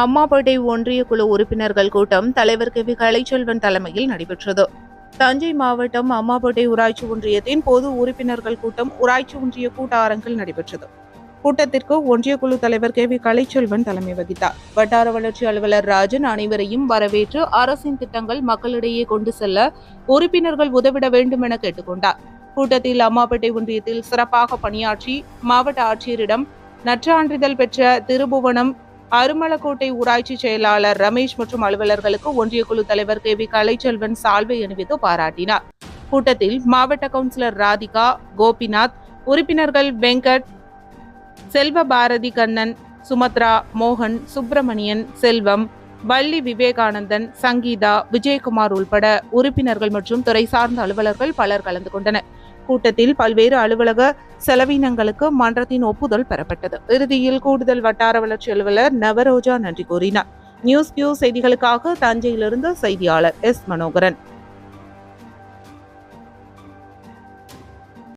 அம்மாப்பேட்டை ஒன்றிய குழு உறுப்பினர்கள் கூட்டம் தலைவர் கே வி கலைச்செல்வன் தலைமையில் நடைபெற்றது. தஞ்சை மாவட்டம் அம்மாப்பேட்டை ஊராட்சி ஒன்றியத்தின் பொது உறுப்பினர்கள் கூட்டம் ஊராட்சி ஒன்றிய கூட்ட அரங்கில் நடைபெற்றது. கூட்டத்திற்கு ஒன்றிய குழு தலைவர் கே வி கலைச்செல்வன் தலைமை வகித்தார். வட்டார வளர்ச்சி அலுவலர் ராஜன் அனைவரையும் வரவேற்று அரசின் திட்டங்கள் மக்களிடையே கொண்டு செல்ல உறுப்பினர்கள் உதவிட வேண்டும் என கேட்டுக்கொண்டார். கூட்டத்தில் அம்மாப்பேட்டை ஒன்றியத்தில் சிறப்பாக பணியாற்றி மாவட்ட ஆட்சியரிடம் நற்றான்றிதழ் பெற்ற திருபுவனம் அருமலக்கோட்டை ஊராட்சி செயலாளர் ரமேஷ் மற்றும் அலுவலர்களுக்கு ஒன்றிய குழு தலைவர் கே வி கலைச்செல்வன் சால்வை அணிவித்து பாராட்டினார். கூட்டத்தில் மாவட்ட கவுன்சிலர் ராதிகா கோபிநாத் உறுப்பினர்கள் வெங்கட் செல்வ பாரதி கண்ணன் சுமத்ரா மோகன் சுப்பிரமணியன் செல்வம் வள்ளி விவேகானந்தன் சங்கீதா விஜயகுமார் உள்பட உறுப்பினர்கள் மற்றும் துறை சார்ந்த அலுவலர்கள் பலர் கலந்து கொண்டனர். கூட்டத்தில் பல்வேறு அலுவலக செலவினங்களுக்கு மன்றத்தின் ஒப்புதல் பெறப்பட்டது. இறுதியில் கூடுதல் வட்டார வளர்ச்சி அலுவலர் நவரோஜா நன்றி கூறினார். நியூஸ் கியூ செய்திகளுக்காக தஞ்சையிலிருந்து செய்தியாளர் எஸ் மனோகரன்.